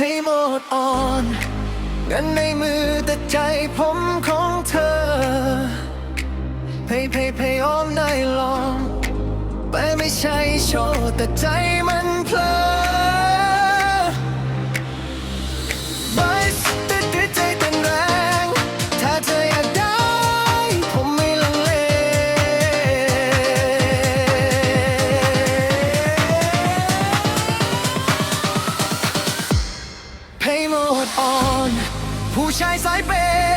ให้หมดอ่อนเงินในมือแต่ใจผมของเธอ เพย์เพย์เพย์อ้อมนายลอง ไปไม่ใช่โชว์แต่ใจมันเพลิน Pay mode on ผู้ชายสายเปย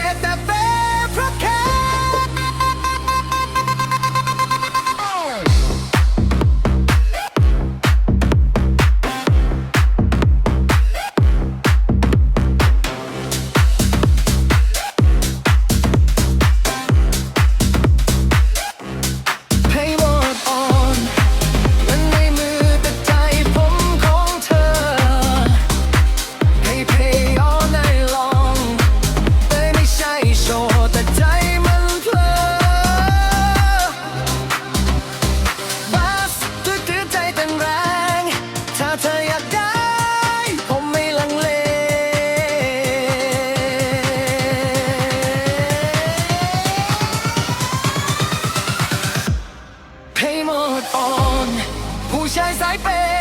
不想再ช